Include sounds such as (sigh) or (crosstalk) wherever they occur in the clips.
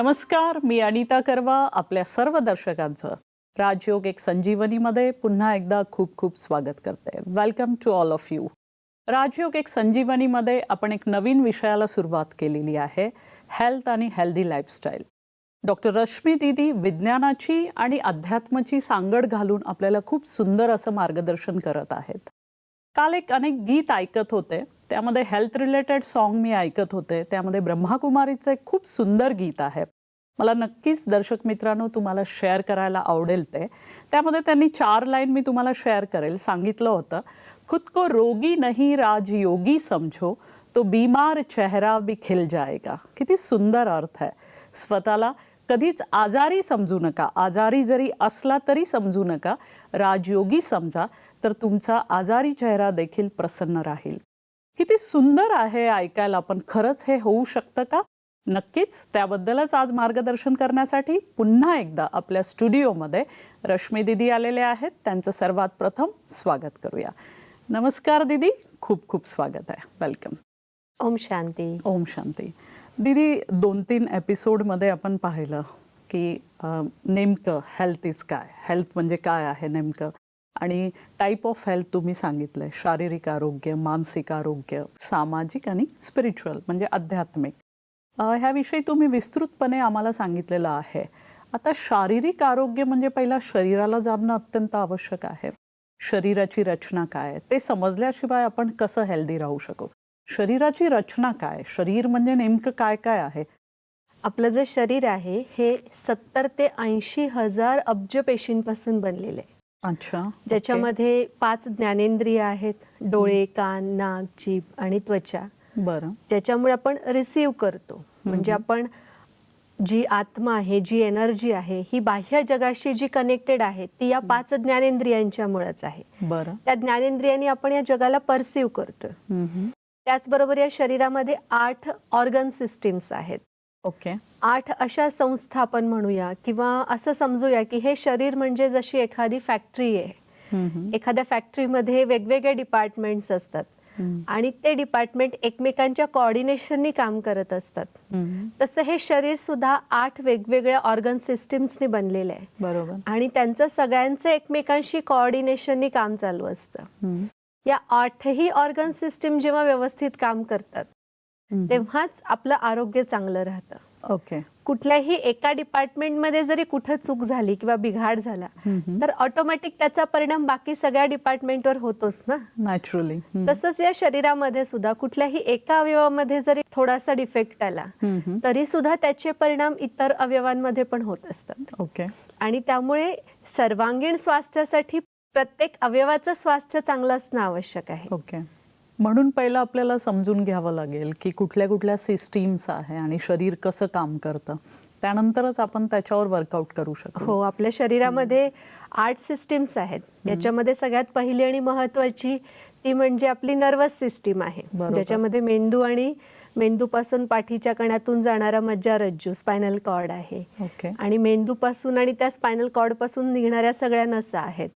नमस्कार मी अनिता करवा आपल्या सर्व दर्शकांचं. राजयोग एक संजीवनीमध्ये पुन्हा एकदा खूप खूप स्वागत करते. Welcome to all of you Rajyoga एक संजीवनीमध्ये आपण एक नवीन विषयाला सुरुवात केलेली आहे हेल्थ आणि हेल्दी लाईफस्टाईल डॉक्टर रश्मी दिदी विज्ञानाची आणि अध्यात्माची सांगड घालून आपल्याला खूप सुंदर असं मार्गदर्शन करत आहेत. काल एक अनेक गीत ऐकत होते. त्यामध्ये हेल्थ रिलेटेड सॉन्ग मी ऐकत होते. त्यामध्ये ब्रह्माकुमारीचं एक खूप सुंदर गीत आहे. मला नक्कीच दर्शक मित्रांनो तुम्हाला शेअर करायला आवडेल ते. त्यामध्ये त्यांनी चार लाईन मी तुम्हाला शेअर करेल. सांगितलं होतं खुद को रोगी नहीं राज योगी समझो तो बीमार चेहरा भी खिल जाएगा. किती सुंदर अर्थ आहे. स्वतःला कधीच आजारी समजू नका. आजारी जरी असला तरी समजू नका. राजयोगी समजा तर तुमचा आजारी चेहरा देखील प्रसन्न राहील. किती सुंदर आहे ऐकायला पण खरंच हे होऊ शकतं का? नक्कीच त्याबद्दलच आज मार्गदर्शन करण्यासाठी पुन्हा एकदा आपल्या स्टुडिओमध्ये रश्मी दिदी आलेले आहेत. त्यांचं सर्वात प्रथम स्वागत करूया. नमस्कार दिदी खूप खूप स्वागत आहे. वेलकम ओम शांती. ओम शांती. दिदी दोन तीन एपिसोडमध्ये आपण पाहिलं की नेमकं हेल्थ इज काय? हेल्थ म्हणजे काय आहे नेमकं? आणि टाईप ऑफ हेल्थ तुम्ही सांगितलंय. शारीरिक आरोग्य मानसिक आरोग्य सामाजिक आणि स्पिरिच्युअल म्हणजे आध्यात्मिक. ह्याविषयी तुम्ही विस्तृतपणे आम्हाला सांगितलेलं आहे. आता शारीरिक आरोग्य म्हणजे पहिला शरीराला जाणणं अत्यंत आवश्यक आहे. शरीराची रचना काय? आहे ते समजल्याशिवाय आपण कसं हेल्दी राहू शकू? शरीराची रचना काय? शरीर म्हणजे नेमकं काय काय आहे? आपलं जे शरीर आहे हे सत्तर ते ऐंशी हजार अब्ज पेशींपासून बनलेले आहे. अच्छा ज्याच्यामध्ये पाच ज्ञानेंद्रिय आहेत डोळे कान नाक जीभ आणि त्वचा. बरं. ज्याच्यामुळे आपण रिसीव्ह करतो. म्हणजे आपण जी आत्मा आहे जी एनर्जी आहे ही बाह्य जगाशी जी कनेक्टेड आहे ती या पाच ज्ञानेंद्रियांच्यामुळेच आहे. बरं. त्या ज्ञानेंद्रियांनी आपण या जगाला परसिव्ह करतो. त्याचबरोबर या शरीरामध्ये आठ ऑर्गन सिस्टीम्स आहेत. ओके. आठ अशा संस्था आपण म्हणूया किंवा असं समजूया की हे शरीर म्हणजे जशी एखादी फॅक्टरी आहे. एखाद्या फॅक्टरीमध्ये वेगवेगळे डिपार्टमेंट्स असतात. आणि ते डिपार्टमेंट एकमेकांच्या कोऑर्डिनेशननी काम करत असतात. तसं हे शरीर सुद्धा आठ वेगवेगळ्या ऑर्गन सिस्टीम्सनी बनलेलं आहे बरोबर आणि त्यांचं सगळ्यांचं एकमेकांशी कोऑर्डिनेशननी काम चालू असतं. या आठही ऑर्गन सिस्टीम जेव्हा व्यवस्थित काम करतात. तेव्हाच आपलं आरोग्य चांगलं राहतं ओके. कुठल्याही एका डिपार्टमेंटमध्ये जरी कुठं चूक झाली किंवा बिघाड झाला. तर ऑटोमॅटिक त्याचा परिणाम बाकी सगळ्या डिपार्टमेंटवर होतोच ना? नॅचरली. तसंच या शरीरामध्ये सुद्धा कुठल्याही एका अवयवामध्ये जरी थोडासा डिफेक्ट आला. तरी सुद्धा त्याचे परिणाम इतर अवयवांमध्ये पण होत असतात. ओके. आणि त्यामुळे सर्वांगीण स्वास्थ्यासाठी प्रत्येक अवयवाचं स्वास्थ्य चांगलं असणं आवश्यक आहे. ओके. म्हणून पहिलं आपल्याला समजून घ्यावं लागेल की कुठल्या कुठल्या सिस्टीम्स आहे आणि शरीर कसं काम करतं. त्यानंतरच आपण त्याच्यावर वर्कआउट करू शकतो हो आपल्या शरीरामध्ये आठ सिस्टीम्स आहेत. याच्यामध्ये सगळ्यात पहिली आणि महत्वाची ती म्हणजे आपली नर्वस सिस्टीम आहे. ज्याच्यामध्ये मेंदू आणि मेंदूपासून पाठीच्या कण्यातून जाणारा मज्जारज्जू स्पायनल कॉर्ड आहे. आणि मेंदूपासून आणि त्या स्पायनल कॉर्डपासून निघणाऱ्या सगळ्या नसा आहेत.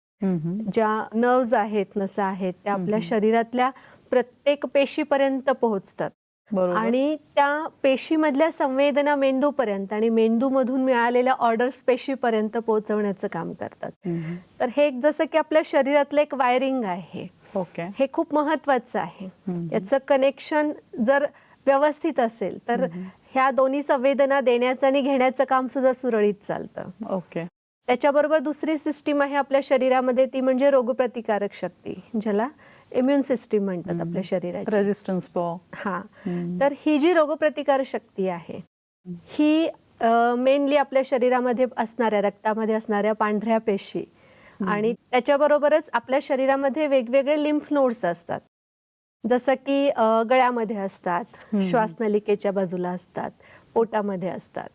ज्या नर्व्ज आहेत नसा आहेत त्या आपल्या शरीरातल्या प्रत्येक पेशीपर्यंत पोहोचतात. आणि त्या पेशीमधल्या संवेदना मेंदूपर्यंत आणि मेंदूमधून मिळालेल्या ऑर्डर्स पेशीपर्यंत पोहोचवण्याचं काम करतात. तर हे एक जसं की आपल्या शरीरातलं एक वायरिंग आहे. ओके. हे खूप महत्वाचं आहे. याचं कनेक्शन जर व्यवस्थित असेल तर ह्या दोन्ही संवेदना देण्याचं आणि घेण्याचं काम सुद्धा सुरळीत चालतं. ओके. त्याच्याबरोबर दुसरी सिस्टीम आहे आपल्या शरीरामध्ये ती म्हणजे रोगप्रतिकारक शक्ती ज्याला इम्युन सिस्टीम म्हणतात आपल्या शरीराची. रेजिस्टन्स पॉ हा. तर ही जी रोगप्रतिकार शक्ती आहे ही मेनली आपल्या शरीरामध्ये असणाऱ्या रक्तामध्ये असणाऱ्या पांढऱ्या पेशी आणि त्याच्याबरोबरच आपल्या शरीरामध्ये वेगवेगळे लिम्फ नोड्स असतात. जसं की गळ्यामध्ये असतात श्वासनलिकेच्या बाजूला असतात पोटामध्ये असतात.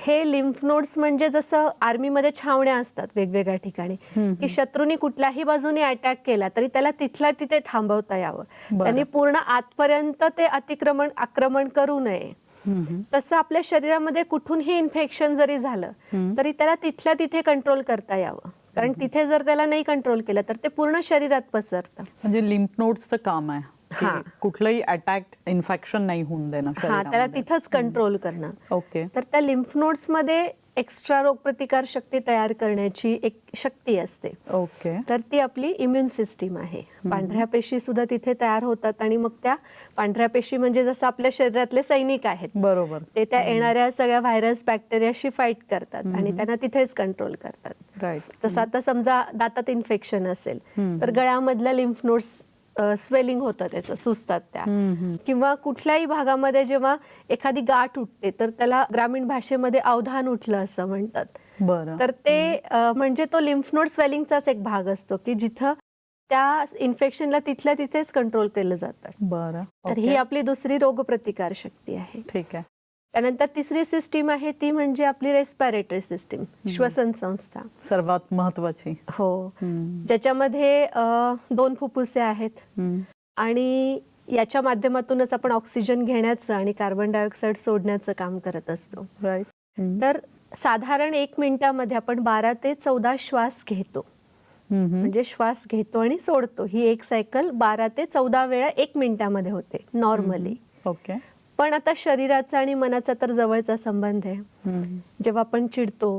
हे लिम्फ नोड्स म्हणजे जसं आर्मीमध्ये छावण्या असतात वेगवेगळ्या ठिकाणी की शत्रूने कुठल्याही बाजूने अटॅक केला तरी त्याला तिथल्या तिथे थांबवता यावं. त्यांनी पूर्ण आतपर्यंत ते अतिक्रमण आक्रमण करू नये. तसं आपल्या शरीरामध्ये कुठूनही इन्फेक्शन जरी झालं तरी त्याला तिथल्या तिथे कंट्रोल करता यावं. कारण तिथे जर त्याला नाही कंट्रोल केलं तर ते पूर्ण शरीरात पसरतं. म्हणजे लिम्फ नोड्सचं काम आहे. कुठलंही अटॅक इन्फेक्शन नाही होऊन देणं हा त्याला. तिथंच कंट्रोल करणं. ओके तर त्या लिम्फमध्ये एक्स्ट्रा रोगप्रतिकार शक्ती तयार करण्याची एक शक्ती असते. ओके तर ती आपली इम्युन सिस्टीम आहे. पांढऱ्या पेशी सुद्धा तिथे तयार होतात आणि मग त्या पांढऱ्या पेशी म्हणजे जसं आपल्या शरीरातले सैनिक आहेत बरोबर. ते त्या येणाऱ्या सगळ्या व्हायरस बॅक्टेरियाशी फाईट करतात आणि त्यांना तिथेच कंट्रोल करतात. राईट जसं आता समजा दातात इन्फेक्शन असेल तर गळ्यामधल्या लिम्फ नोड्स स्वेलिंग होतं त्याचं सुजतात त्या. किंवा कुठल्याही भागामध्ये जेव्हा एखादी गाठ उठते तर त्याला ग्रामीण भाषेमध्ये अवधान उठलं असं म्हणतात. तर ते म्हणजे तो लिम्फ नोड स्वेलिंगचाच एक भाग असतो की जिथं त्या इन्फेक्शनला तिथल्या तिथेच कंट्रोल केलं जातं. बरं. तर ही. आपली दुसरी रोगप्रतिकार शक्ती आहे. ठीक आहे. त्यानंतर तिसरी सिस्टीम आहे ती म्हणजे आपली रेस्पिरेटरी सिस्टीम श्वसन संस्था. सर्वात महत्वाची. हो. ज्याच्यामध्ये दोन फुफ्फुसे आहेत. आणि याच्या माध्यमातूनच आपण ऑक्सिजन घेण्याचं आणि कार्बन डायऑक्साईड सोडण्याचं काम करत असतो. तर साधारण एक मिनिटामध्ये आपण बारा ते चौदा श्वास घेतो. म्हणजे श्वास घेतो आणि सोडतो. ही एक सायकल बारा ते चौदा वेळा एक मिनिटामध्ये होते नॉर्मली ओके पण आता शरीराचा आणि मनाचा तर जवळचा संबंध आहे. जेव्हा आपण चिडतो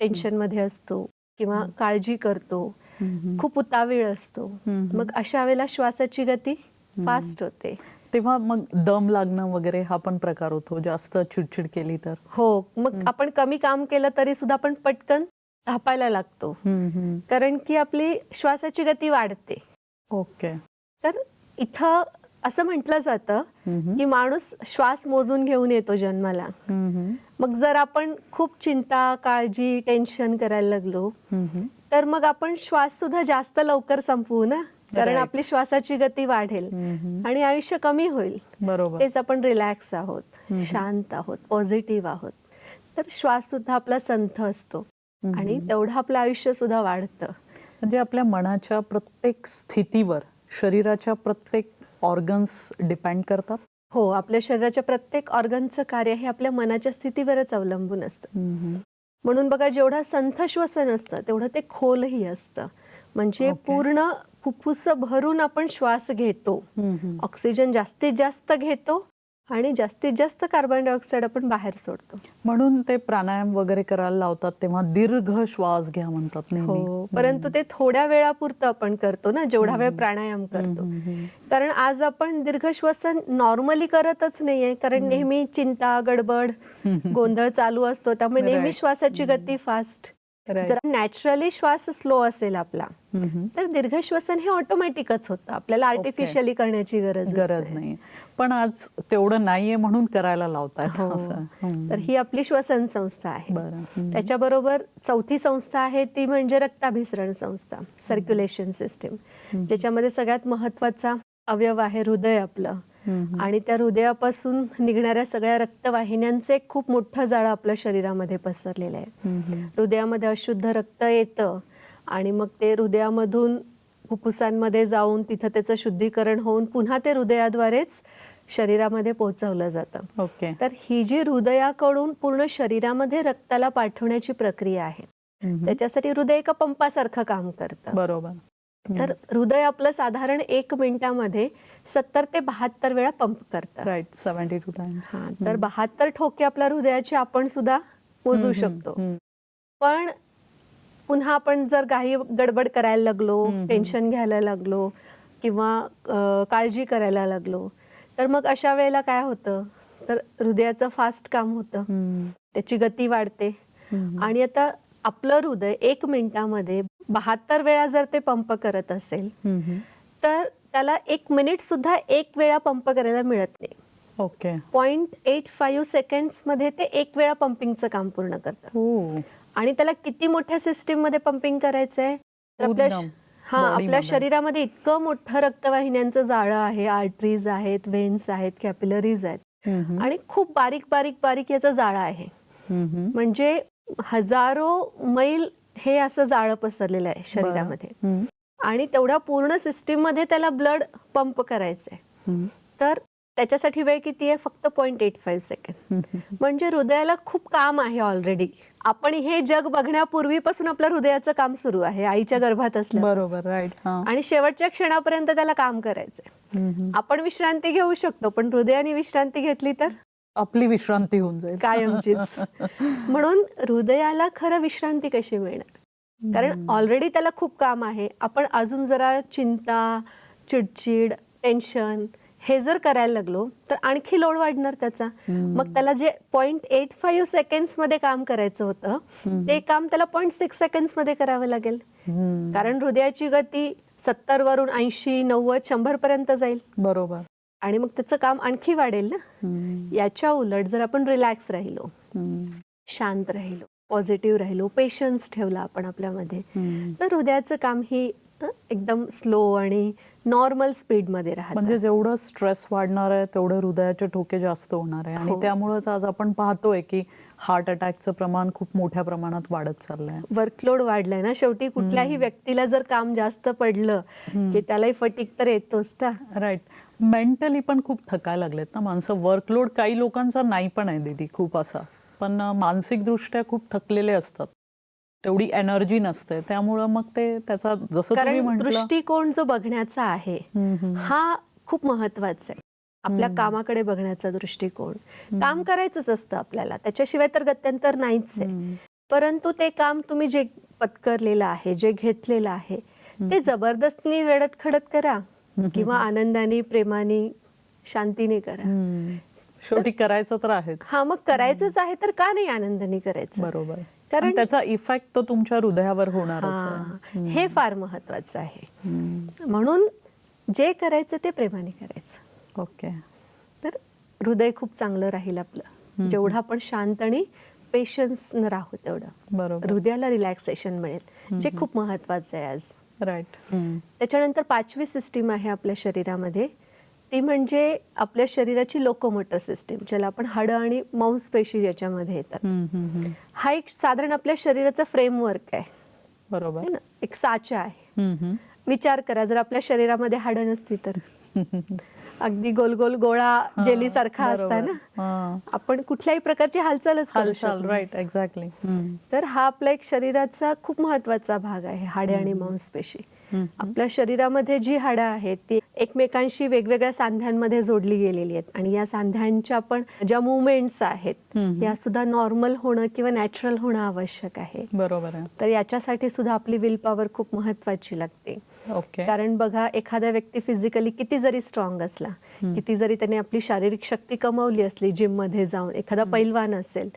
टेन्शनमध्ये असतो किंवा काळजी करतो. खूप उतावीळ असतो. मग अशा वेळेला श्वासाची गती फास्ट होते. तेव्हा मग दम लागणं वगैरे हा पण प्रकार होतो जास्त चिडचिड केली तर? हो मग आपण कमी काम केलं तरी सुद्धा आपण पटकन धापायला लागतो. कारण की आपली श्वासाची गती वाढते. ओके. तर इथं असं म्हटलं जातं. की माणूस श्वास मोजून घेऊन येतो जन्माला. मग जर आपण खूप चिंता काळजी टेन्शन करायला लागलो. तर मग आपण श्वास सुद्धा जास्त लवकर संपवू ना कारण. आपली श्वासाची गती वाढेल. आणि आयुष्य कमी होईल बरोबर तेच आपण रिलॅक्स आहोत शांत आहोत पॉझिटिव्ह आहोत तर श्वास सुद्धा आपला संथ असतो आणि तेवढं आपलं आयुष्य सुद्धा वाढतं म्हणजे आपल्या मनाच्या प्रत्येक स्थितीवर शरीराच्या प्रत्येक ऑर्गन्स डिपेंड करतात? हो आपल्या शरीराच्या प्रत्येक ऑर्गनचं कार्य हे आपल्या मनाच्या स्थितीवरच अवलंबून असतं. म्हणून बघा जेवढं संथ श्वसन असतं तेवढं ते खोलही असतं. म्हणजे. पूर्ण फुफ्फुस भरून आपण श्वास घेतो. ऑक्सिजन जास्तीत जास्त घेतो आणि जास्तीत जास्त कार्बन डायऑक्साईड आपण बाहेर सोडतो. म्हणून ते प्राणायाम वगैरे करायला लावतात तेव्हा दीर्घ श्वास घ्या म्हणतात हो परंतु ते थोड्या वेळापुरतं आपण करतो ना जेवढा वेळ प्राणायाम करतो. कारण आज आपण दीर्घ श्वसन नॉर्मली करतच नाहीये कारण नेहमी चिंता गडबड गोंधळ चालू असतो त्यामुळे नेहमी. श्वासाची गती फास्ट. जर नॅचरली श्वास स्लो असेल आपला. तर दीर्घ श्वसन हे ऑटोमॅटिकच होतं. आपल्याला आर्टिफिशियली करण्याची गरज गरज. नाही. पण आज तेवढं नाहीये म्हणून करायला लावतायत हो. तर ही आपली श्वसन संस्था आहे. त्याच्याबरोबर चौथी संस्था आहे ती म्हणजे रक्ताभिसरण संस्था सर्क्युलेशन सिस्टीम ज्याच्यामध्ये सगळ्यात महत्त्वाचा अवयव आहे हृदय आपलं. आणि त्या हृदयापासून निघणाऱ्या सगळ्या रक्तवाहिन्यांचे एक खूप मोठं जाळं आपल्या शरीरामध्ये पसरलेलं आहे. हृदयामध्ये अशुद्ध रक्त येतं आणि मग ते हृदयामधून फुफ्फुसांमध्ये जाऊन तिथं त्याचं शुद्धीकरण होऊन पुन्हा ते हृदयाद्वारेच शरीरामध्ये पोहोचवलं जातं. ओके. तर ही जी हृदयाकडून पूर्ण शरीरामध्ये रक्ताला पाठवण्याची प्रक्रिया आहे. त्याच्यासाठी हृदय एका पंपासारखं काम करतं. बरोबर. तर हृदय आपलं साधारण एक मिनिटामध्ये सत्तर ते बहात्तर वेळा पंप करतं. राईट सेव्हन्टी टू टाइम्स तर बहात्तर ठोके आपल्या हृदयाचे आपण सुद्धा मोजू शकतो. पण पुन्हा आपण जर काही गडबड करायला लागलो टेन्शन घ्यायला लागलो किंवा काळजी करायला लागलो तर मग अशा वेळेला काय होतं? तर हृदयाचं फास्ट काम होतं. त्याची गती वाढते. आणि आता आपलं हृदय एक मिनिटामध्ये बहात्तर वेळा जर ते पंप करत असेल तर त्याला एक मिनिट सुद्धा एक वेळा पंप करायला मिळत नाही. ओके. पॉइंट एट फाईव्ह सेकंड्समध्ये ते एक वेळा पंपिंगचं काम पूर्ण करतं. हो. आणि त्याला किती मोठ्या सिस्टीममध्ये पंपिंग करायचंय आपल्या हा आपल्या मध्ये. शरीरामध्ये इतकं मोठं रक्तवाहिन्यांचं जाळं आहे आर्टरीज आहेत वेन्स आहेत कॅपिलरीज आहेत. आणि खूप बारीक बारीक बारीक याचं जाळं आहे. म्हणजे हजारो मैल हे असं जाळं पसरलेलं आहे शरीरामध्ये. आणि तेवढ्या पूर्ण सिस्टीममध्ये त्याला ब्लड पंप करायचंय. तर त्याच्यासाठी वेळ किती आहे? फक्त पॉईंट एट फाईव्ह सेकंड म्हणजे हृदयाला खूप काम आहे ऑलरेडी आपण हे जग बघण्यापूर्वीपासून आपलं हृदयाचं काम सुरू आहे आईच्या गर्भात असल्या बरोबर राईट आणि शेवटच्या क्षणापर्यंत त्याला काम करायचंय. आपण विश्रांती घेऊ शकतो पण हृदयाने विश्रांती घेतली तर? आपली विश्रांती होऊन जाईल. कायमचीच. (laughs) म्हणून हृदयाला खरं विश्रांती कशी मिळणार? कारण ऑलरेडी त्याला खूप काम आहे. आपण अजून जरा चिंता चिडचिड टेन्शन हे जर करायला लागलो तर आणखी लोड वाढणार त्याचा. मग त्याला जे पॉईंट एट फाईव्ह सेकंड्समध्ये काम करायचं होतं ते काम त्याला पॉईंट सिक्स सेकंड्समध्ये करावं लागेल. कारण हृदयाची गती सत्तर वरून ऐंशी नव्वद शंभर पर्यंत जाईल. बरोबर. आणि मग त्याचं काम आणखी वाढेल ना. याच्या उलट जर आपण रिलॅक्स राहिलो. शांत राहिलो पॉझिटिव्ह राहिलो पेशन्स ठेवला आपण आपल्यामध्ये. तर हृदयाचं काम ही एकदम स्लो आणि नॉर्मल स्पीडमध्ये राहतं. म्हणजे जेवढं स्ट्रेस वाढणार आहे तेवढं हृदयाचे ठोके जास्त होणार आहे. आणि हो. त्यामुळेच आज आपण पाहतोय की हार्ट अटॅकचं प्रमाण खूप मोठ्या प्रमाणात वाढत चाललंय. वर्कलोड वाढलाय ना? शेवटी कुठल्याही व्यक्तीला जर काम जास्त पडलं की त्यालाही फटीक तर येतोच ना? राईट मेंटली पण खूप थकायला लागलेत ना माणसं. वर्कलोड काही लोकांचा नाही पण आहे दीदी खूप असा. पण मानसिकदृष्ट्या खूप थकलेले असतात. तेवढी एनर्जी नसते. त्यामुळं मग ते त्याचा जसं कारण दृष्टिकोन जो बघण्याचा आहे. हा खूप महत्त्वाचा आहे. आपल्या कामाकडे बघण्याचा दृष्टिकोन. काम करायचंच असतं आपल्याला. त्याच्याशिवाय तर गत्यंतर नाहीच आहे. परंतु ते काम तुम्ही जे पत्करलेलं आहे जे घेतलेलं आहे ते जबरदस्तीने रडत खडत करा. किंवा आनंदाने प्रेमाने शांतीने करा. शेवटी करायचं तर आहेच. हा मग करायचंच आहे तर का नाही आनंदाने करायचं? बरोबर. कारण- त्याचा इफेक्ट तो तुमच्या हृदयावर होणारच आहे. हा फार महत्वाचं आहे. म्हणून जे करायचं ते प्रेमाने करायचं. ओके. तर हृदय खूप चांगलं राहील आपलं. जेवढं आपण शांत आणि पेशन्स राहू तेवढं. बरोबर. हृदयाला रिलॅक्सेशन मिळेल जे खूप महत्वाचं आहे आज. राईट त्याच्यानंतर पाचवी सिस्टीम आहे आपल्या शरीरामध्ये. ती म्हणजे आपल्या शरीराची लोकोमोटर सिस्टीम ज्याला आपण हाडं आणि मांसपेशी ज्याच्यामध्ये येतात. हा एक साधारण आपल्या शरीराचा फ्रेमवर्क आहे. बरोबर. ना? एक साचा आहे. विचार करा जर आपल्या शरीरामध्ये हाडं नसती तर. (laughs) अगदी गोल गोल गोळा जेली सारखा असता ना. आपण कुठल्याही प्रकारची हालचालच करू शकत राईट. एक्झॅक्टली तर हा आपला एक शरीराचा खूप महत्त्वाचा भाग आहे हाडे आणि मांसपेशी. आपल्या शरीरामध्ये जी हाडं आहेत ती एकमेकांशी वेगवेगळ्या सांध्यांमध्ये जोडली गेलेली आहेत. आणि या सांध्यांच्या पण ज्या मुवमेंट्स आहेत या सुद्धा नॉर्मल होणं किंवा नॅचरल होणं आवश्यक आहे. बरोबर तर याच्यासाठी सुद्धा आपली विल पॉवर खूप महत्वाची लागते. ओके कारण बघा एखादा व्यक्ती फिजिकली किती जरी स्ट्रॉंग असला किती जरी त्याने आपली शारीरिक शक्ती कमावली असली जिममध्ये जाऊन एखादा पैलवान असेल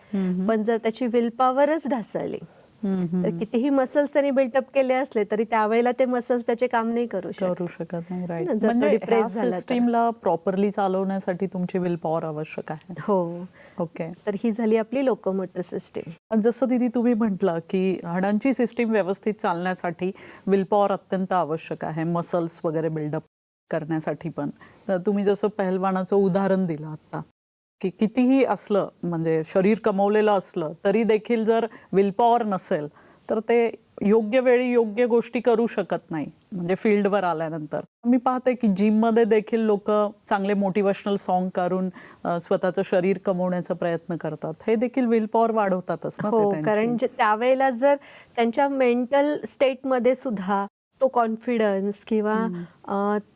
पण जर त्याची विल पॉवरच ढासळली तर कितीही मसल्स त्यांनी बिल्टअप केले असले तरी त्यावेळेला ते मसल्स त्याचे काम नाही करू शकत. करू शकत नाही राईट तो म्हणजे. सिस्टीमला प्रॉपरली चालवण्यासाठी तुमची विल पॉवर आवश्यक आहे. हो. ओके तर ही झाली आपली लोकोमोटर सिस्टीम जसं दिदी तुम्ही म्हटलं की हाडांची सिस्टीम व्यवस्थित चालण्यासाठी विल पॉवर अत्यंत आवश्यक आहे मसल्स वगैरे बिल्डअप करण्यासाठी पण. तुम्ही जसं पहलवानाचं उदाहरण दिलं आता की कितीही असलं म्हणजे शरीर कमवलेलं असलं तरी देखील जर विल पॉवर नसेल तर ते योग्य वेळी योग्य गोष्टी करू शकत नाही म्हणजे फील्डवर आल्यानंतर मी पाहते की जिममध्ये देखील लोक चांगले मोटिवेशनल सॉन्ग करून स्वतःचं शरीर कमवण्याचा प्रयत्न करतात हे देखील विल पॉवर वाढवतातच ना हो. कारण त्यावेळेला जर त्यांच्या मेंटल स्टेटमध्ये सुद्धा तो कॉन्फिडन्स किंवा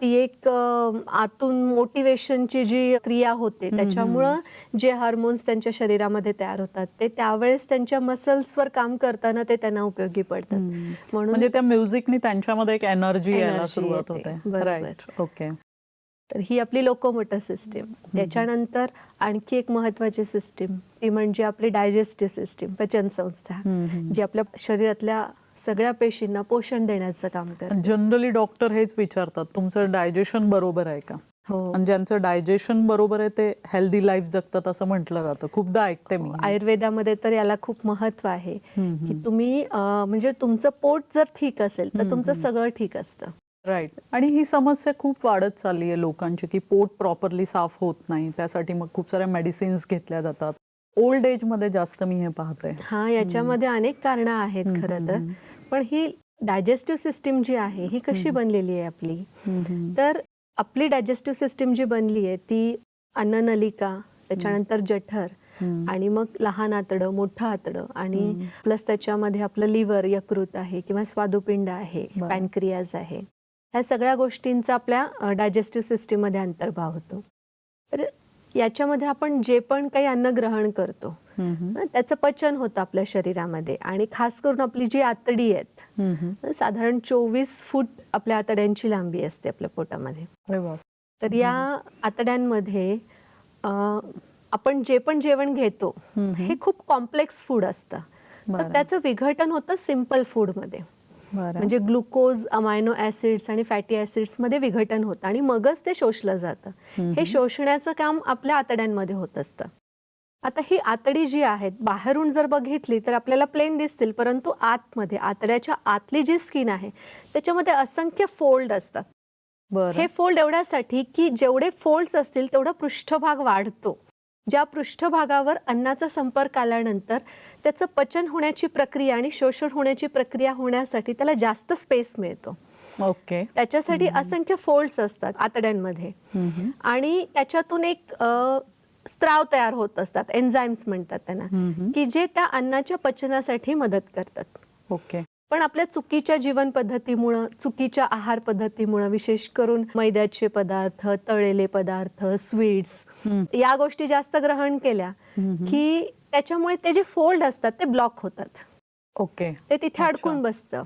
ती एक आतून मोटिवेशनची जी क्रिया होते त्याच्यामुळं जे हार्मोन्स त्यांच्या शरीरामध्ये तयार होतात ते त्यावेळेस त्यांच्या मसल्सवर काम करताना ते त्यांना उपयोगी पडतात. म्हणून म्हणजे त्या म्युझिकनी त्यांच्यामध्ये एक एनर्जी यायला सुरुवात. होते. राईट ओके तर ही आपली लोकोमोटर सिस्टीम त्याच्यानंतर आणखी एक महत्वाची सिस्टीम ती म्हणजे आपली डायजेस्टिव्ह सिस्टीम पचन संस्था जी आपल्या शरीरातल्या सगळ्या पेशींना पोषण देण्याचं काम करते. जनरली डॉक्टर हेच विचारतात तुमचं डायजेशन बरोबर आहे का? हो. आणि ज्यांचं डायजेशन बरोबर आहे ते हेल्दी लाईफ जगतात असं म्हटलं जातं. खूपदा ऐकते मी. आयुर्वेदामध्ये तर याला खूप महत्त्व आहे की तुम्ही अं, म्हणजे तुमचं पोट जर ठीक असेल तर तुमचं सगळं ठीक असतं. राईट आणि ही समस्या खूप वाढत चालली आहे लोकांची की पोट प्रॉपरली साफ होत नाही. त्यासाठी मग खूप साऱ्या मेडिसिन्स घेतल्या जातात. ओल्ड एजमध्ये जास्त मी हे पाहते हा याच्यामध्ये अनेक कारण आहेत खरं तर. पण ही डायजेस्टिव्ह सिस्टीम जी आहे ही कशी बनलेली आहे आपली? तर आपली डायजेस्टिव्ह सिस्टीम जी बनली आहे ती अन्ननलिका त्याच्यानंतर जठर आणि मग लहान आतडं मोठं आतडं आणि प्लस त्याच्यामध्ये आपलं लिव्हर यकृत आहे किंवा स्वादुपिंड आहे. पॅनक्रियाज आहे. ह्या सगळ्या गोष्टींचा आपल्या डायजेस्टिव्ह सिस्टीममध्ये अंतर्भाव होतो. तर याच्यामध्ये आपण जे पण काही अन्न ग्रहण करतो त्याचं पचन होतं आपल्या शरीरामध्ये आणि खास करून आपली जी आतडी आहेत. साधारण चोवीस फूट आपल्या आतड्यांची लांबी असते आपल्या पोटामध्ये. तर या आतड्यांमध्ये आपण जे पण जेवण घेतो. हे खूप कॉम्प्लेक्स फूड असतं. तर त्याचं विघटन होतं सिंपल फूडमध्ये. म्हणजे ग्लुकोज अमायनो ऍसिड्स आणि फॅटी ऍसिड्समध्ये विघटन होतं आणि मगच ते शोषलं जातं. हे शोषण्याचं काम आपल्या आतड्यांमध्ये होत असतं. आता ही आतडी जी आहेत बाहेरून जर बघितली तर आपल्याला प्लेन दिसतील परंतु आतमध्ये आतड्याच्या आतली जी स्किन आहे त्याच्यामध्ये असंख्य फोल्ड असतात. हे फोल्ड एवढ्यासाठी की जेवढे फोल्ड्स असतील तेवढा पृष्ठभाग वाढतो. ज्या पृष्ठभागावर अन्नाचा संपर्क आल्यानंतर त्याचं पचन होण्याची प्रक्रिया आणि शोषण होण्याची प्रक्रिया होण्यासाठी त्याला जास्त स्पेस मिळतो. ओके. त्याच्यासाठी असंख्य फोल्ड्स असतात आतड्यांमध्ये. आणि त्याच्यातून एक स्त्राव तयार होत असतात. एन्झाईम्स म्हणतात त्यांना की जे त्या अन्नाच्या पचनासाठी मदत करतात. ओके. पण आपल्या चुकीच्या जीवन पद्धतीमुळं चुकीच्या आहार पद्धतीमुळं विशेष करून मैद्याचे पदार्थ तळलेले पदार्थ स्वीट्स या गोष्टी जास्त ग्रहण केल्या की त्याच्यामुळे ते जे फोल्ड असतात ते ब्लॉक होतात. ओके. ते तिथे अडकून बसतं.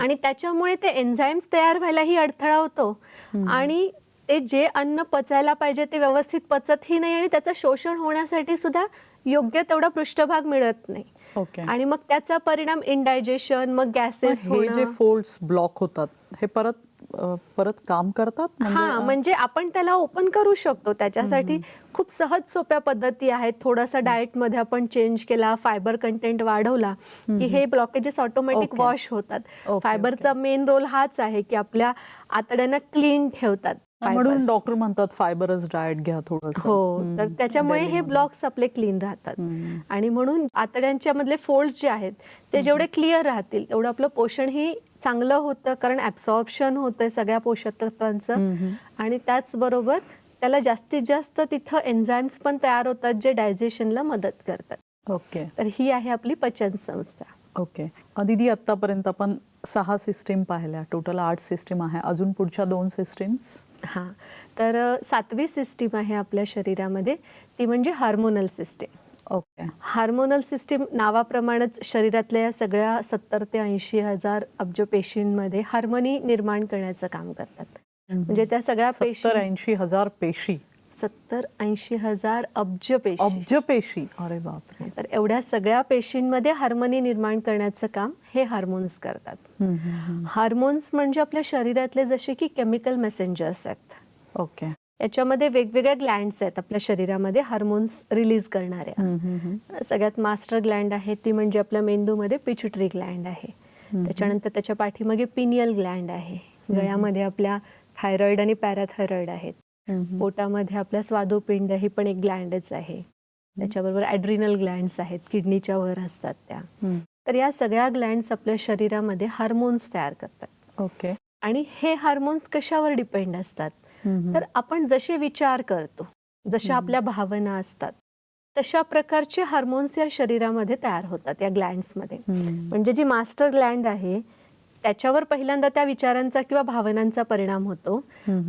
आणि त्याच्यामुळे ते एन्झाईम्स तयार व्हायलाही अडथळा होतो. आणि ते जे अन्न पचायला पाहिजे ते व्यवस्थित पचतही नाही आणि त्याचं शोषण होण्यासाठी सुद्धा योग्य तेवढा पृष्ठभाग मिळत नाही. ओके आणि मग त्याचा परिणाम इनडायजेशन मग गॅसेस हे जे फोल्ड्स ब्लॉक होतात हे परत परत काम करतात? हा म्हणजे आपण त्याला ओपन करू शकतो. त्याच्यासाठी खूप सहज सोप्या पद्धती आहेत. थोडासा डाएटमध्ये आपण चेंज केला फायबर कंटेंट वाढवला की हे ब्लॉकेजेस ऑटोमॅटिक. वॉश होतात. फायबरचा मेन रोल हाच आहे की आपल्या आतड्यांना क्लीन ठेवतात. म्हणून. डॉक्टर म्हणतात फायबरच डाएट घ्या थोडस. हो तर त्याच्यामुळे हे ब्लॉक्स आपले क्लीन राहतात. आणि म्हणून आतड्यांच्या मधले फोल्ड्स जे आहेत ते जेवढे क्लिअर राहतील तेवढं आपलं पोषण ही चांगलं होतं कारण ऍब्सॉर्प्शन होतंय सगळ्या पोषक तत्वांचं. आणि त्याचबरोबर त्याला जास्तीत जास्त तिथं एन्झाईम्स पण तयार होतात जे डायजेशनला मदत करतात. ओके तर ही आहे आपली पचन संस्था ओके दीदी आतापर्यंत आपण सहा सिस्टीम पाहिल्या. टोटल आठ सिस्टीम आहे. अजून पुढच्या दोन सिस्टीम्स? हां. तर सातवी सिस्टीम आहे आपल्या शरीरामध्ये. ती म्हणजे hormonal system. Okay. Hormonal system नावाप्रमाणेच शरीरातल्या या सगळ्या सत्तर ते ऐंशी हजार अब्ज पेशींमध्ये हार्मोनी निर्माण करण्याचं काम करतात. म्हणजे त्या सगळ्या पेशी ऐंशी हजार पेशी. सत्तर ऐंशी हजार अब्ज पेशी. अब्ज पेशी. अरे बापरे. तर एवढ्या सगळ्या पेशींमध्ये हार्मोनी निर्माण करण्याचं काम हे हार्मोन्स करतात. हार्मोन्स म्हणजे आपल्या शरीरातले जसे की केमिकल मेसेंजर्स आहेत. ओके. याच्यामध्ये वेगवेगळ्या ग्लँड्स आहेत आपल्या शरीरामध्ये हार्मोन्स रिलीज करणाऱ्या. सगळ्यात मास्टर ग्लँड आहे ती म्हणजे आपल्या मेंदूमध्ये पिच्युटरी ग्लँड आहे. त्याच्यानंतर त्याच्या पाठीमागे पिनियल ग्लँड आहे. गळ्यामध्ये आपल्या थायरॉइड आणि पॅराथायरॉइड आहेत. पोटामध्ये आपल्या स्वादुपिंड ही पण एक ग्लँडच आहे. त्याच्याबरोबर ॲड्रिनल ग्लँड्स आहेत किडनीच्या वर असतात त्या. तर या सगळ्या ग्लँड्स आपल्या शरीरामध्ये हार्मोन्स तयार करतात. ओके. आणि हे हार्मोन्स कशावर डिपेंड असतात. तर आपण जसे विचार करतो जशा आपल्या भावना असतात तशा प्रकारचे हार्मोन्स या शरीरामध्ये तयार होतात या ग्लँड्समध्ये. म्हणजे जी मास्टर ग्लँड आहे त्याच्यावर पहिल्यांदा त्या विचारांचा किंवा भावनांचा परिणाम होतो.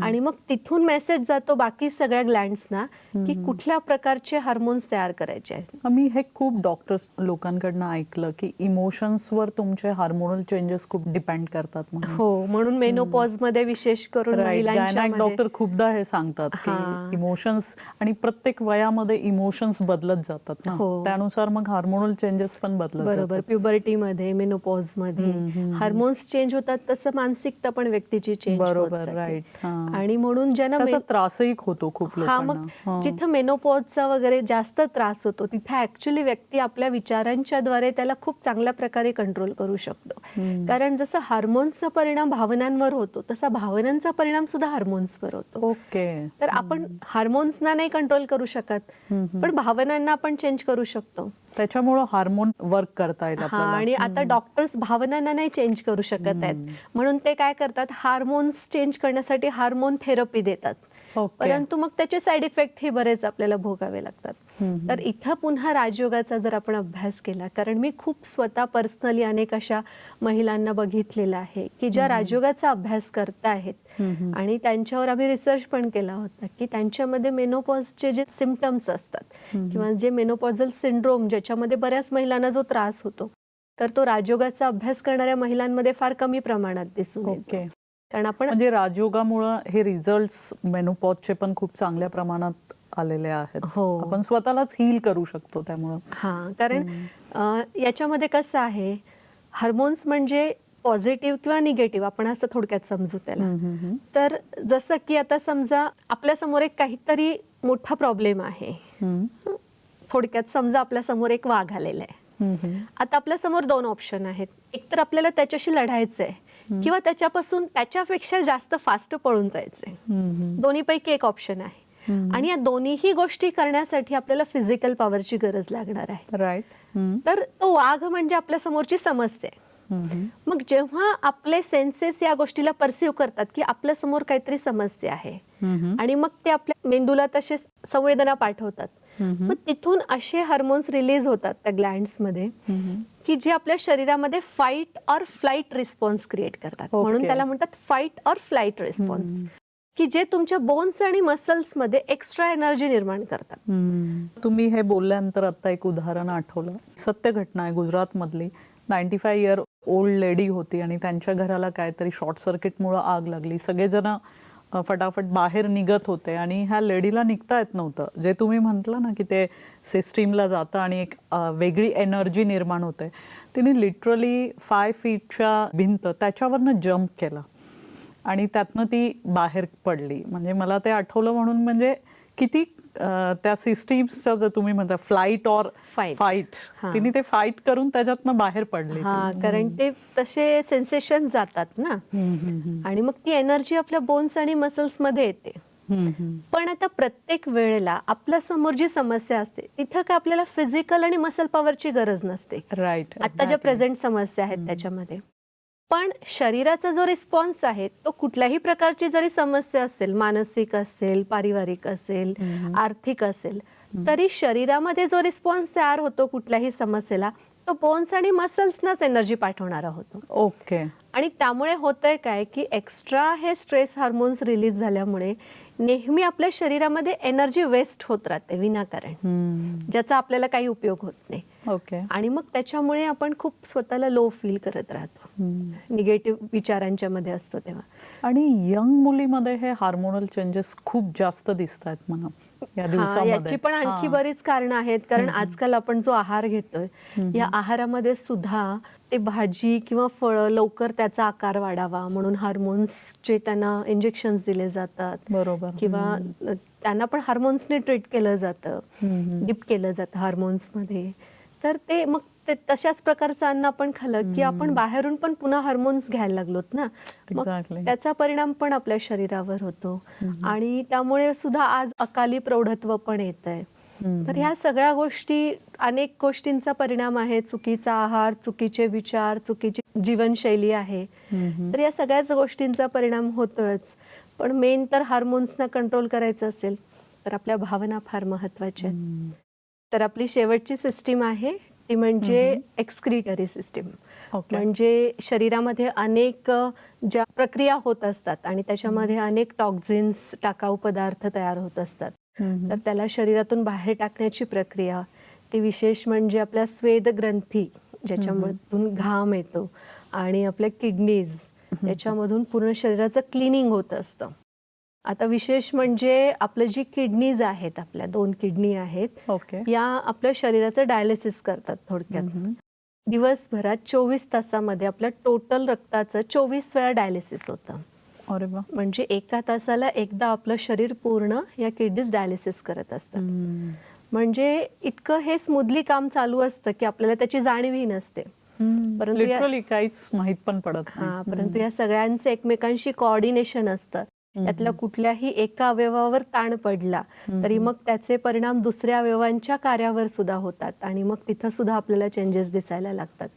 आणि मग तिथून मेसेज जातो बाकी सगळ्या ग्लँड्सना की कुठल्या प्रकारचे हार्मोन्स तयार करायचे आहेत. मी हे खूप डॉक्टर्स लोकांकडनं ऐकलं की इमोशन्सवर तुमचे हार्मोनल चेंजेस खूप डिपेंड करतात म्हणून. हो म्हणून मेनोपॉजमध्ये विशेष करून डॉक्टर खूपदा हे सांगतात की. इमोशन्स आणि प्रत्येक वयामध्ये इमोशन्स बदलत जातात हो. त्यानुसार मग हार्मोनल चेंजेस पण बदलत बरोबर जातात. प्युबर्टी मध्ये मेनोपॉजमध्ये हार्मोन्स चेंज होतात तसं मानसिकता पण व्यक्तीची चेंज बरोबर. हा. आणि म्हणून ज्यांना त्रासही होतो खूप हा मग. जिथं मेनोपॉजचा वगैरे जास्त त्रास होतो तिथे ऍक्च्युली व्यक्ती आपल्या विचारांच्या द्वारे त्याला खूप चांगल्या प्रकारे कंट्रोल करू शकतो. कारण जसं हार्मोन्सचा परिणाम भावनांवर होतो तसा भावनांचा परिणाम सुद्धा हार्मोन्सवर होतो. ओके. तर आपण हार्मोन्सना नाही कंट्रोल करू शकत पण भावनांना आपण चेंज करू शकतो. त्याच्यामुळं हार्मोन वर्क करता येईल हा आपल्याला. आणि आता डॉक्टर्स भावनांना नाही चेंज करू शकत आहेत. म्हणून ते काय करतात? हार्मोन्स चेंज करण्यासाठी हार्मोन थेरपी देतात. परंतु मग त्याचे साईड इफेक्ट ही बरेच आपल्याला भोगावे लागतात. तर इथं पुन्हा राजयोगाचा जर आपण अभ्यास केला कारण मी खूप स्वतः पर्सनली अनेक अशा महिलांना बघितलेलं आहे की ज्या राजयोगाचा अभ्यास करतायत आणि त्यांच्यावर आम्ही रिसर्च पण केला होता की त्यांच्यामध्ये मेनोपॉजचे जे सिमटम्स असतात किंवा जे मेनोपॉझल सिंड्रोम ज्याच्यामध्ये बऱ्याच महिलांना जो त्रास होतो तर तो राजयोगाचा अभ्यास करणाऱ्या महिलांमध्ये फार कमी प्रमाणात दिसून येतो. ओके. कारण आपण म्हणजे राजयोगामुळं हे रिझल्ट मेनोपॉजचे पण खूप चांगल्या प्रमाणात आलेले आहेत. हो. आपण स्वतःलाच हील करू शकतो त्यामुळं. हा कारण याच्यामध्ये कसं आहे हार्मोन्स म्हणजे पॉझिटिव्ह किंवा निगेटिव्ह आपण असं थोडक्यात समजू त्याला. तर जसं की आता समजा आपल्यासमोर एक काहीतरी मोठा प्रॉब्लेम आहे. थोडक्यात समजा आपल्यासमोर एक वाघ आलेला आहे. आता आपल्यासमोर दोन ऑप्शन आहेत. एक तर आपल्याला त्याच्याशी लढायचं आहे किंवा त्याच्यापासून त्याच्यापेक्षा जास्त फास्ट पळून जायचंय हम्म. दोन्हीपैकी एक ऑप्शन आहे आणि या दोन्हीही गोष्टी करण्यासाठी आपल्याला फिजिकल पॉवरची गरज लागणार आहे राईट. तर तो वाघ म्हणजे आपल्या समोरची समस्या आहे. मग जेव्हा आपले सेन्सेस या गोष्टीला परसिव्ह करतात की आपल्यासमोर काहीतरी समस्या आहे. आणि मग ते आपल्या मेंदूला तसे संवेदना पाठवतात मग तिथून असे हार्मोन्स रिलीज होतात त्या ग्लँड्समध्ये की जे आपल्या शरीरामध्ये fight or flight response create करतात. म्हणून त्याला म्हणतात फाईट ऑर फ्लाईट रिस्पॉन्स की जे तुमच्या बोन्स आणि मसल्समध्ये एक्स्ट्रा एनर्जी निर्माण करतात. तुम्ही हे बोलल्यानंतर आता एक उदाहरण आठवलं. सत्य घटना आहे गुजरात मधली ninety five year old lady होती आणि त्यांच्या घराला काहीतरी शॉर्ट सर्किटमुळं आग लागली. सगळेजण फटाफट बाहेर निघत होते आणि ह्या लेडीला निघता येत नव्हतं. जे तुम्ही म्हटलं ना की ते सिस्टीमला जातं आणि एक वेगळी एनर्जी निर्माण होते. तिने लिटरली फाय फीटच्या भिंत त्याच्यावरनं जम्प केला. आणि त्यातनं ती बाहेर पडली. म्हणजे मला ते आठवलं म्हणून म्हणजे किती त्या सिस्टीम्सचं जर तुम्ही म्हणता फ्लाईट ऑर. फाईट. तिने ते फाईट करून त्याच्यातनं बाहेर पडली हा कारण ते तसे सेन्सेशन जातात ना. आणि मग ती एनर्जी आपल्या बोन्स आणि मसल्समध्ये येते. पण आता प्रत्येक वेळेला आपल्यासमोर जी समस्या असते तिथं काय आपल्याला फिजिकल आणि मसल पॉवरची गरज नसते. राईट आता ज्या प्रेझेंट समस्या आहेत त्याच्यामध्ये. पण शरीराचा जो रिस्पॉन्स आहे तो कुठल्याही प्रकारची जरी समस्या असेल मानसिक असेल पारिवारिक असेल आर्थिक असेल तरी शरीरामध्ये जो रिस्पॉन्स तयार होतो कुठल्याही समस्येला तो बोन्स आणि मसल्सनाच एनर्जी पाठवणारा होतो. ओके. आणि त्यामुळे होतंय काय की एक्स्ट्रा हे स्ट्रेस हार्मोन्स रिलीज झाल्यामुळे नेहमी आपल्या शरीरामध्ये एनर्जी वेस्ट होत राहते विनाकारण. ज्याचा आपल्याला काही उपयोग होत नाही. ओके. आणि मग त्याच्यामुळे आपण खूप स्वतःला लो फील करत राहतो. निगेटिव्ह विचारांच्या मध्ये असतो तेव्हा. आणि यंग मुलीमध्ये हे हार्मोनल चेंजेस खूप जास्त दिसत आहेत म्हणा. या दिवसामध्ये. याची पण आणखी. बरीच कारणं आहेत. कारण आजकाल आपण जो आहार घेतोय या आहारामध्ये सुद्धा ते भाजी किंवा फळं लवकर त्याचा आकार वाढावा म्हणून हार्मोन्सचे त्यांना इंजेक्शन दिले जातात. बरोबर. किंवा त्यांना पण हार्मोन्सने ट्रीट केलं जातं. डिप केलं जातं हार्मोन्समध्ये तर ते मग ते तशाच प्रकारचं अन्न आपण खाल्लं की आपण बाहेरून पण पुन्हा हार्मोन्स घ्यायला लागलोत ना? मग Exactly. त्याचा परिणाम पण आपल्या शरीरावर होतो. आणि त्यामुळे सुद्धा आज अकाली प्रौढत्व पण येत आहे तर ह्या सगळ्या गोष्टी अनेक गोष्टींचा परिणाम आहे. चुकीचा आहार चुकीचे विचार चुकीची जीवनशैली आहे. तर या सगळ्याच गोष्टींचा परिणाम होतोच. पण मेन तर हार्मोन्सना कंट्रोल करायचं असेल तर आपल्या भावना फार महत्त्वाच्या आहेत. तर आपली शेवटची सिस्टीम आहे ती म्हणजे एक्सक्रिटरी सिस्टीम म्हणजे शरीरामध्ये अनेक ज्या प्रक्रिया होत असतात आणि त्याच्यामध्ये अनेक टॉक्झिन्स टाकाऊ पदार्थ तयार होत असतात. तर त्याला शरीरातून बाहेर टाकण्याची प्रक्रिया ती विशेष म्हणजे आपल्या स्वेद ग्रंथी ज्याच्यामधून घाम येतो आणि आपल्या किडनीज याच्यामधून पूर्ण शरीराचं क्लिनिंग होत असतं. आता विशेष म्हणजे आपलं जी किडनीज आहेत आपल्या दोन किडनी आहेत ओके. या आपल्या शरीराचं डायलिसिस करतात थोडक्यात. दिवसभरात चोवीस तासामध्ये आपल्या टोटल रक्ताचं चोवीस वेळा डायलिसिस होतं. अरे म्हणजे एका तासाला एकदा आपलं शरीर पूर्ण या किडनीज डायलिसिस करत असतं. म्हणजे इतकं हे स्मूथली काम चालू असतं की आपल्याला त्याची जाणीवही नसते. परंतु काहीच माहीत पण पडत हा परंतु या सगळ्यांचं एकमेकांशी कोऑर्डिनेशन असतं. त्यातल्या कुठल्याही एका अवयवावर ताण पडला तरी मग त्याचे परिणाम दुसऱ्या अवयवांच्या कार्यावर सुद्धा होतात आणि मग तिथं सुद्धा आपल्याला चेंजेस दिसायला लागतात.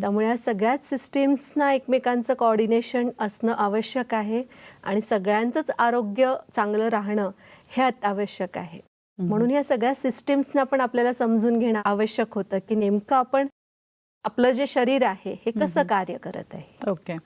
त्यामुळे या सगळ्याच सिस्टीम्सना एकमेकांचं कॉर्डिनेशन असणं आवश्यक आहे आणि सगळ्यांचंच आरोग्य चांगलं राहणं हे अत्यावश्यक आहे. म्हणून या सगळ्या सिस्टीम्सना पण आपल्याला समजून घेणं आवश्यक होतं की नेमकं आपण आपलं जे शरीर आहे हे कसं कार्य करत आहे. ओके.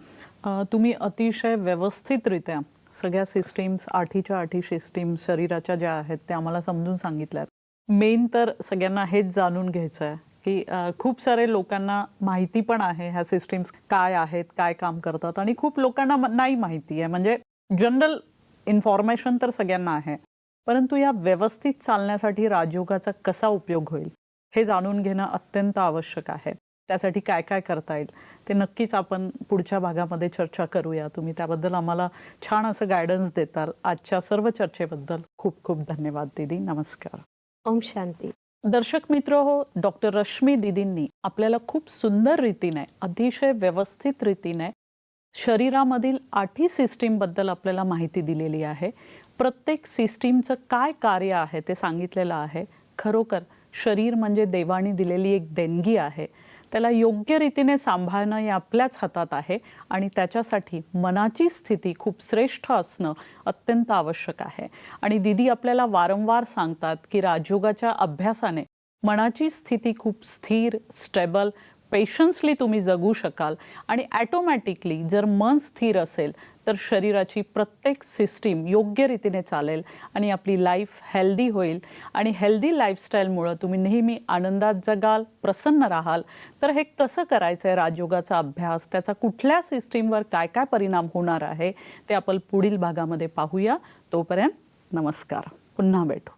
तुम्ही अतिशय व्यवस्थितरित्या सगळ्या सिस्टीम्स आठीच्या आठी सिस्टीम्स शरीराच्या ज्या आहेत त्या आम्हाला समजून सांगितल्यात. मेन तर सगळ्यांना हेच जाणून घ्यायचं आहे की खूप सारे लोकांना माहिती पण आहे ह्या सिस्टीम्स काय आहेत काय काम करतात आणि खूप लोकांना नाही माहिती आहे. म्हणजे जनरल इन्फॉर्मेशन तर सगळ्यांना आहे. परंतु या व्यवस्थित चालण्यासाठी राजयोगाचा कसा उपयोग होईल हे जाणून घेणं अत्यंत आवश्यक आहे. त्यासाठी काय काय करता येईल? ते नक्कीच आपण पुढच्या भागामध्ये चर्चा करूया. तुम्ही त्याबद्दल आम्हाला छान असं गायडन्स देताल. आजच्या सर्व चर्चेबद्दल खूप खूप धन्यवाद दीदी. नमस्कार. ओम शांती. दर्शक मित्र हो डॉक्टर रश्मी दिदींनी आपल्याला खूप सुंदर रीतीने अतिशय व्यवस्थित रीतीने शरीरामधील आठी सिस्टीमबद्दल आपल्याला माहिती दिलेली आहे. प्रत्येक सिस्टीमचं काय कार्य आहे ते सांगितलेलं आहे. खरोखर शरीर म्हणजे देवाने दिलेली एक देणगी आहे. त्याला योग्य रीतीने सांभाळणं हे आपल्याच हातात आहे आणि त्याच्यासाठी मनाची स्थिती खूप श्रेष्ठ असणं अत्यंत आवश्यक आहे. आणि दिदी आपल्याला वारंवार सांगतात की राजयोगाच्या अभ्यासाने मनाची स्थिती खूप स्थिर स्टेबल पेशन्सली तुम्ही जगू शकाल आणि ॲटोमॅटिकली जर मन स्थिर असेल तर शरीराची प्रत्येक सिस्टीम योग्य रीतीने चालेल आणि आपली लाईफ हेल्दी होईल. आणि हेल्दी लाईफस्टाईलमुळं तुम्ही नेहमी आनंदात जगाल प्रसन्न राहाल. तर हे कसं करायचं आहे राजयोगाचा अभ्यास? त्याचा कुठल्या सिस्टीमवर काय काय परिणाम होणार आहे? ते आपण पुढील भागामध्ये पाहूया. तोपर्यंत नमस्कार. पुन्हा भेटू.